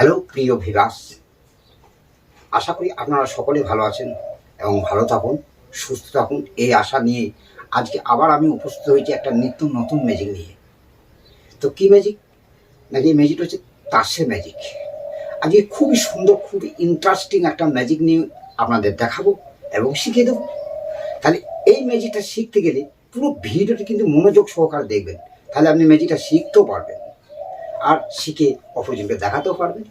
Hello, প্রিয় ভিরাস আশা করি আপনারা সকলে ভালো আছেন এবং ভালো থাকুন, সুস্থ থাকুন। এই আশা নিয়ে আজকে আবার আমি উপস্থিত হয়েছি একটা নিত্য নতুন ম্যাজিক নিয়ে। তো কি ম্যাজিক নাকি এই ম্যাজিকটা হচ্ছে তাসের ম্যাজিক আজকে খুবই সুন্দর, খুবই ইন্টারেস্টিং একটা ম্যাজিক নিয়ে আপনাদের দেখাবো এবং শিখিয়ে দেবো। তাহলে এই ম্যাজিকটা শিখতে গেলে পুরো ভিডিওটি কিন্তু মনোযোগ সহকারে দেখবেন। তাহলে আপনি ম্যাজিকটা শিখতেও পারবেন। আর শিখে অপরজনকে দেখাতেও পারবেন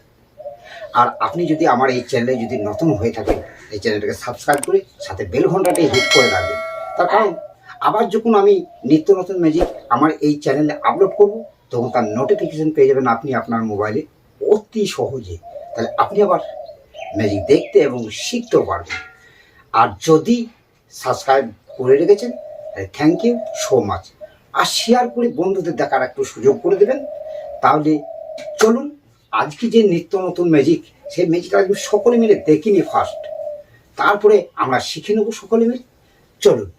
আর আপনি যদি আমার এই চ্যানেলে যদি নতুন হয়ে থাকেন, এই চ্যানেলটাকে সাবস্ক্রাইব করে সাথে বেল ঘন্টাটি হিট করে রাখবেন। তার কারণ, আবার যখন আমি নিত্য নতুন ম্যাজিক আমার এই চ্যানেলে আপলোড করব, তখন তার নোটিফিকেশান পেয়ে যাবেন আপনি আপনার মোবাইলে অতি সহজে। তাহলে আপনি আবার ম্যাজিক দেখতে এবং শিখতেও পারবেন। আর যদি সাবস্ক্রাইব করে রেখেছেন, তাহলে থ্যাংক ইউ সো মাচ আর শেয়ার করে বন্ধুদের দেখার একটু সুযোগ করে দেবেন। তাহলে চলুন, আজকে যে নিত্য নতুন ম্যাজিক সেই ম্যাজিকটা আজকে সকলে মিলে দেখিনি ফার্স্ট তারপরে আমরা শিখে নেব সকলে মিলে। চলুন।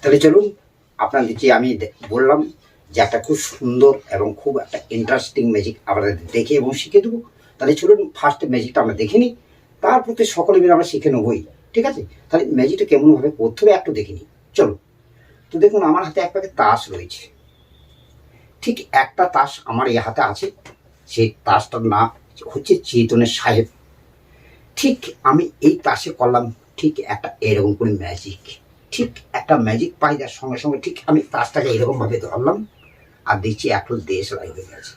তাহলে চলুন আপনাদের যে আমি বললাম যে একটা খুব সুন্দর এবং খুব একটা ইন্টারেস্টিং ম্যাজিক আপনাদের দেখে এবং শিখে দেবো। তাহলে চলুন ফার্স্ট ম্যাজিকটা আমরা দেখে নিই। তারপর তো সকলে মিলে আমরা শিখে নেবই। ঠিক আছে? তাহলে ম্যাজিকটা কেমনভাবে? হবে একটু দেখে নিই। চলো তো দেখুন, আমার হাতে এক প্যাকেট তাস রয়েছে। ঠিক একটা তাস আমার এই হাতে আছে। সেই তাসটার নাম হচ্ছে চেতনের সাহেব। ঠিক আমি এই তাসে করলাম, ঠিক একটা এরকম করে ম্যাজিক ঠিক একটা ম্যাজিক পাই যার সঙ্গে সঙ্গে ঠিক আমি তাসটাকে এরকমভাবে ধরলাম, আর দেখছি এখন দেশ লাই হয়ে গেছে।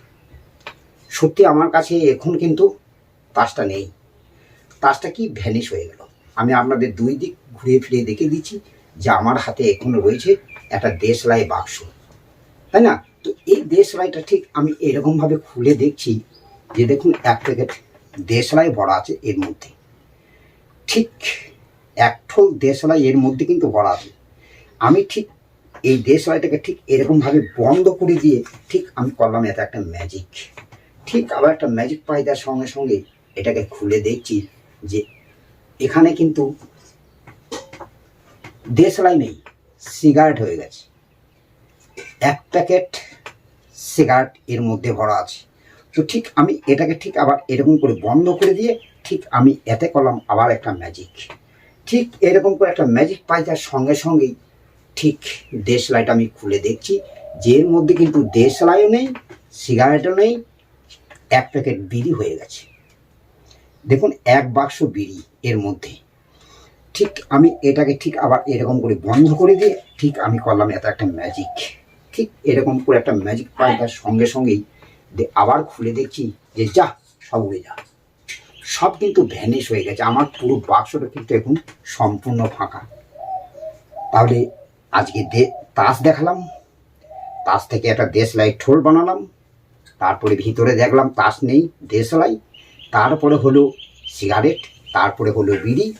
সত্যি আমার কাছে এখন কিন্তু তাসটা নেই। তাসটা কি ভ্যানিশ হয়ে গেল? আমি আপনাদের দুই দিক ঘুরিয়ে ফিরিয়ে দেখে দিচ্ছি। যে আমার হাতে এখনও রয়েছে, একটা দেশলাই বাক্স। তাই না? তো এই দেশলাইটা ঠিক আমি এরকমভাবে খুলে দেখছি যে দেখুন, এক প্যাকেট দেশলাই ভরা আছে এর মধ্যে। ঠিক এক ঠোল দেশলাই এর মধ্যে কিন্তু ভরা আছে। আমি ঠিক এই দেশলাইটাকে ঠিক এরকমভাবে বন্ধ করে দিয়ে ঠিক আমি করলাম এটা একটা ম্যাজিক ঠিক আবার একটা ম্যাজিক পাই সঙ্গে সঙ্গে এটাকে খুলে দেখছি যে এখানে কিন্তু দেশলাই নেই সিগারেট হয়ে গেছে। এক প্যাকেট সিগারেট এর মধ্যে ভরা আছে। তো ঠিক আমি এটাকে ঠিক আবার এরকম করে বন্ধ করে দিয়ে ঠিক আমি এতে করলাম আবার একটা ম্যাজিক ঠিক এরকম করে একটা ম্যাজিক পাই যার সঙ্গে সঙ্গেই ঠিক দেশলাইটা আমি খুলে দেখছি, যে এর মধ্যে কিন্তু দেশলাইও নেই সিগারেটও নেই, এক প্যাকেট বিড়ি হয়ে গেছে। দেখুন, এক বাক্স বিড়ি এর মধ্যে। ঠিক আমি এটাকে ঠিক আবার এরকম করে বন্ধ করে দিয়ে ঠিক আমি করলাম এত একটা ম্যাজিক ঠিক এরকম করে একটা ম্যাজিক পাই তার সঙ্গে সঙ্গেই আবার খুলে দেখছি যে যা, সব উড়ে যা। সব কিন্তু ভ্যানিশ হয়ে গেছে। আমার পুরো বাক্সটা কিন্তু এখন সম্পূর্ণ ফাঁকা। তাহলে আজকে দে তাস দেখালাম। তাস থেকে একটা দেশলাই ঠোল বানালাম। তারপরে ভিতরে দেখলাম তাস নেই, দেশলাই। তারপরে হলো সিগারেট তারপরে হলো বিড়ি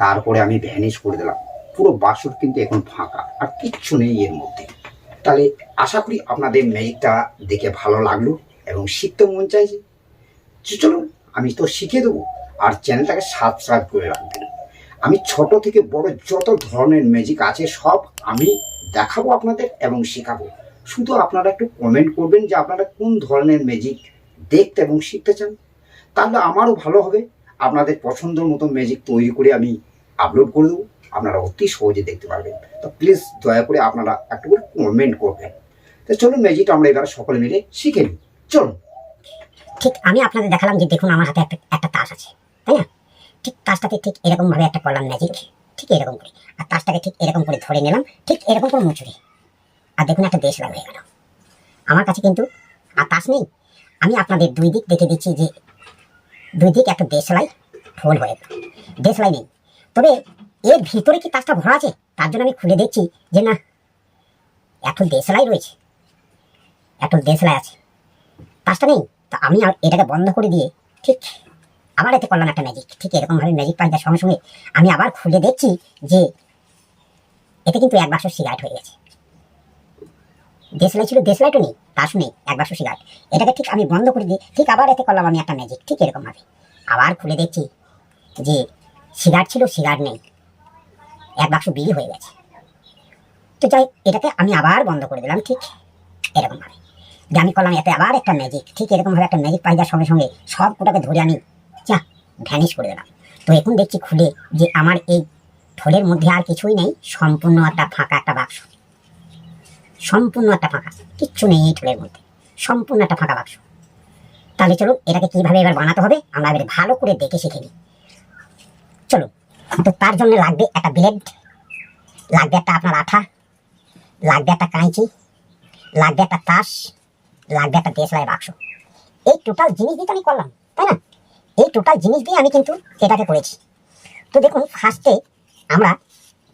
তারপরে আমি ভ্যানিশ করে দিলাম। পুরো বাসর কিন্তু এখন ফাঁকা, আর কিচ্ছু নেই এর মধ্যে। তাহলে আশা করি আপনাদের ম্যাজিকটা দেখে ভালো লাগল এবং শিখতে মন চাইছে। চলুন, আমি তো শিখে দেবো, আর চ্যানেলটাকে সাবস্ক্রাইব করে রাখবেন। আমি ছোট থেকে বড় যত ধরনের ম্যাজিক আছে সব আমি দেখাবো আপনাদের এবং শেখাবো। শুধু আপনারা একটু কমেন্ট করবেন যে আপনারা কোন ধরনের ম্যাজিক দেখতে এবং শিখতে চান। তাহলে আমারও ভালো হবে। আপনাদের পছন্দের মতো ম্যাজিক তৈরি করে আমি আপলোড করে দেবো, আপনারা অতি সহজে দেখতে পারবেন। তো প্লিজ দয়া করে আপনারা একটু করে কমেন্ট করবেন। তো চলুন ম্যাজিকটা আমরা এবার সকলে মিলে শিখে নিই। চলুন। ঠিক আমি আপনাদের দেখালাম যে দেখুন আমার হাতে একটা একটা তাস আছে, তাই না? ঠিক তাসটাকে ঠিক এরকমভাবে একটা করলাম ম্যাজিক ঠিক এরকম করে। আর তাসটাকে ঠিক এরকম করে ধরে নিলাম, ঠিক এরকম করে মুচুরি আর দেখুন একটা দেশ লাভ হয়ে গেল। আমার কাছে কিন্তু আর তাস নেই। আমি আপনাদের দুই দিক দেখে দিচ্ছি যে দুই দিক একটা দেশলাই ঢোল হয়ে গেল। দেশলাই নেই। তবে এর ভিতরে কি কাজটা ভরা আছে? তার জন্য আমি খুলে দেখছি যে না, এখন দেশলাই রয়েছে। এত দেশলাই আছে। কাজটা নেই, তা আমি এটাকে বন্ধ করে দিয়ে ঠিক আবার এতে করলাম একটা ম্যাজিক ঠিক এরকম ভাবে ম্যাজিক পাই যার সঙ্গে সঙ্গে আমি আবার খুলে দেখছি যে এতে কিন্তু এক বাক্স সিগারেট হয়ে গেছে। দেশলাই ছিল দেশলাইটও নেই তাসও নেই, এক বাক্স সিগারেট এটাকে ঠিক আমি বন্ধ করে দিয়ে ঠিক আবার এতে করলাম আমি একটা ম্যাজিক ঠিক এরকমভাবে। আবার খুলে দেখছি যে সিগারেট ছিল সিগারেট নেই। এক বাক্স বিড়ি হয়ে গেছে। তো যাই, এটাকে আমি আবার বন্ধ করে দিলাম, ঠিক এরকম ভাবে যে আমি করলাম এতে আবার একটা ম্যাজিক ঠিক এরকম ভাবে একটা ম্যাজিক পাই সঙ্গে সঙ্গে সব কোটাকে ধরে আমি, যা ভ্যানিশ করে দিলাম। তো এখন দেখছি খুলে যে আমার এই ঠোলের মধ্যে আর কিছুই নেই, সম্পূর্ণ একটা ফাঁকা একটা বাক্স। সম্পূর্ণ একটা ফাঁকা, কিচ্ছু নেই এই ঠোলের মধ্যে, সম্পূর্ণ একটা ফাঁকা বাক্স। তাহলে চলুন, এটাকে কীভাবে এবার বানাতে হবে, আমরা এবার ভালো করে দেখে শিখে নিই। চলুন তো তার জন্য লাগবে একটা ব্লেড লাগবে একটা আপনার আঠা, লাগবে একটা কাঁচি লাগবে একটা তাস, লাগবে একটা দেশলাই বাক্স। এই টোটাল জিনিস দিয়ে আমি করলাম, তাই না? এই টোটাল জিনিস দিয়ে আমি কিন্তু এটাকে করেছি। তো দেখুন ফার্স্টে আমরা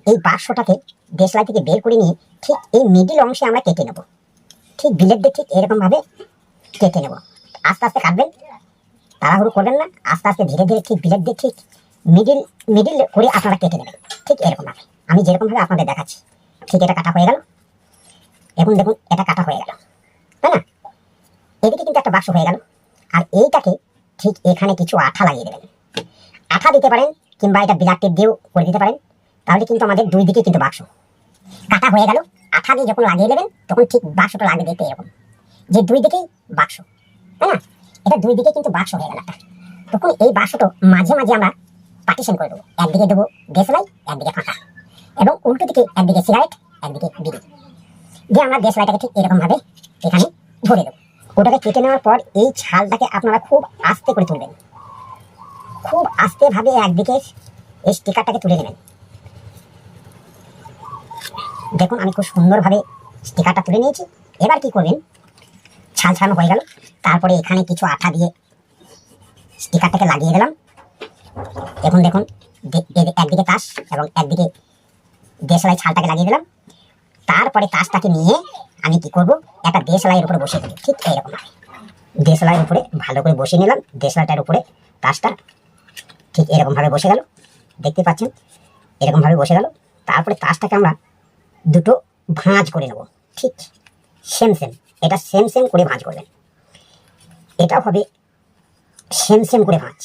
এই বাক্সটাকে দেশলাই থেকে বের করে নিয়ে ঠিক এই মিডিল অংশে আমরা কেটে নেব। ঠিক বিলেট দিয়ে ঠিক এরকমভাবে কেটে নেব। আস্তে আস্তে কাটবেন, তাড়াহুড়ো করবেন না, আস্তে আস্তে ধীরে ধীরে ঠিক বিলেট দিয়ে ঠিক মিডিল মিডিল করে আপনারা কেটে নেবেন। ঠিক এরকমভাবে আমি যেরকমভাবে আপনাদের দেখাচ্ছি, ঠিক এটা কাটা হয়ে গেল। এখন দেখুন, এটা কাটা হয়ে গেল। তাই না? এদিকে কিন্তু একটা বাক্স হয়ে গেল। আর এইটাকে ঠিক এখানে কিছু আঠা লাগিয়ে দেবেন। আঠা দিতে পারেন কিংবা এটা বিলাট টেপ দিয়েও করে দিতে পারেন। তাহলে কিন্তু আমাদের দুই দিকে কিন্তু বাক্স। কাটা হয়ে গেল। আঠা দিয়ে যখন লাগিয়ে দেবেন, তখন ঠিক বাক্সটা লাগিয়ে দিতে এরকম। যে দুই দিকেই বাক্স। তাই না? এটা দুই দিকে কিন্তু বাক্স হয়ে গেল একটা। তখন এই বাক্সটা মাঝে মাঝে আমরা পার্টিশন করে দেবো। একদিকে দেবো দেশলাই, একদিকে ফাঁকা। এবং উল্টো দিকে একদিকে সিগারেট একদিকে বিড়ি। দিয়ে আমরা দেশলাইটাকে ঠিক এরকম ভাবে এখানে ধরে দেবো। ওটাকে কেটে নেওয়ার পর এই ছালটাকে আপনারা খুব আস্তে করে তুলবেন। খুব আস্তে ভাবে একদিকে এই স্টিকারটাকে তুলে নেবেন। দেখুন, আমি খুব সুন্দরভাবে স্টিকারটা তুলে নিয়েছি। এবার কি করবেন? ছাল ছাড়ানো হয়ে গেল। তারপরে এখানে কিছু আঠা দিয়ে স্টিকারটাকে লাগিয়ে দিলাম। এখন দেখুন একদিকে তাস এবং একদিকে দেশলাই ছালটাকে লাগিয়ে দিলাম। তারপরে তাসটাকে নিয়ে আমি কি করব? একটা দেশলাইয়ের উপরে বসিয়ে দেবো ঠিক এইরকম ভাবে। দেশলাইয়ের উপরে ভালো করে বসিয়ে নিলাম। দেশলাইটার উপরে তাসটা ঠিক এরকম ভাবে বসে গেল। দেখতে পাচ্ছেন? এরকমভাবে বসে গেল। তারপরে তাসটাকে আমরা দুটো ভাঁজ করে নেব। ঠিক সেম সেম এটা সেম সেম করে ভাঁজ করবেন। এটাও হবে সেম সেম করে ভাঁজ।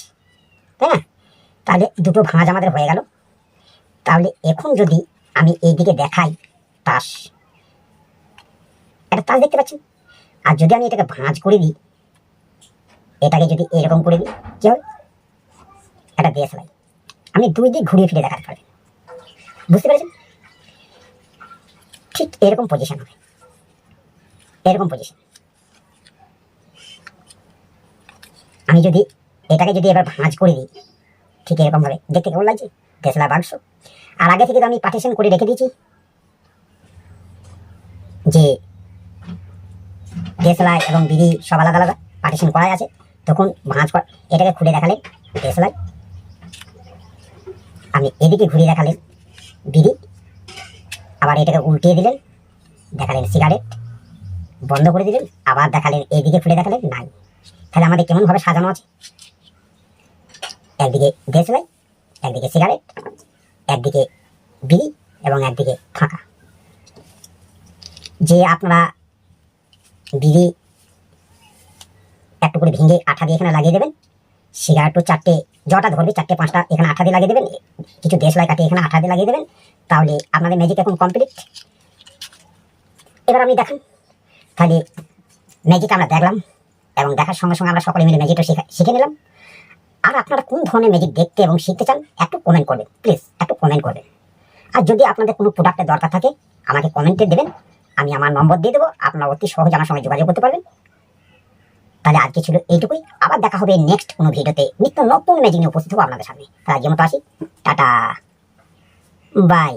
তাই না? তাহলে দুটো ভাঁজ আমাদের হয়ে গেল। তাহলে এখন যদি আমি এই দিকে দেখাই তাস। একটা তাস দেখতে পাচ্ছেন? আর যদি আমি এটাকে ভাঁজ করে দিই, এটাকে যদি এরকম করে দিই, কি হবে? একটা দেশলাই আমি দুই দিক ঘুরিয়ে ফিরে দেখাতে পারবেন বুঝতে পেরেছেন? ঠিক এরকম পজিশন হবে। এরকম পজিশন আমি যদি এটাকে যদি এবার ভাঁজ করে দিই ঠিক এরকম ভাবে। দেখতে কেমন লাগছে? দেশলা বাক্স আর আগে থেকে তো আমি পার্টিশন করে রেখে দিয়েছি। যে দেশলাই এবং বিড়ি সব আলাদা আলাদা পার্টিশন করাই আছে। তখন ভাঁজ এটাকে খুলে দেখালেন দেশলাই। আমি এদিকে ঘুরিয়ে দেখালেন বিড়ি আবার এটাকে উল্টিয়ে দিলেন, দেখালেন সিগারেট বন্ধ করে দিলেন, আবার দেখালেন এইদিকে খুলে দেখালেন নাই। তাহলে আমাদের কেমন ভাবে সাজানো আছে? একদিকে দেশলাই একদিকে সিগারেট, একদিকে বিড়ি এবং একদিকে ফাঁকা যে আপনারা বিড়ি একটু করে ভেঙে আঠা দিয়ে এখানে লাগিয়ে দেবেন সিগারেটও চারটে, জটা ধরবে, চারটে, পাঁচটা এখানে আঠা দিয়ে লাগিয়ে দেবেন, কিছু দেশলাই কাটিয়ে এখানে আঠা দিয়ে লাগিয়ে দেবেন, তাহলে আপনাদের ম্যাজিক এখন কমপ্লিট এবার আপনি দেখেন, তাহলে ম্যাজিক আমরা দেখলাম এবং দেখার সঙ্গে সঙ্গে আমরা সকলে মিলে ম্যাজিকটা শিখে নিলাম। আর আপনারা কোন ধরনের ম্যাজিক দেখতে এবং শিখতে চান, একটু কমেন্ট করবেন প্লিজ একটু কমেন্ট করবেন। আর যদি আপনাদের কোনো প্রোডাক্টের দরকার থাকে, আমাকে কমেন্টে দেবেন, আমি আমার নম্বর দিয়ে দেবো, আপনারা অতি সহজে আমার সঙ্গে যোগাযোগ করতে পারবেন। তাহলে আজকে ছিল এইটুকুই, আবার দেখা হবে নেক্সট কোনো ভিডিওতে। নিত্য নতুন ম্যাজিক নিয়ে উপস্থিত হব আপনাদের সামনে। তার যেমন আসি, টাটা বাই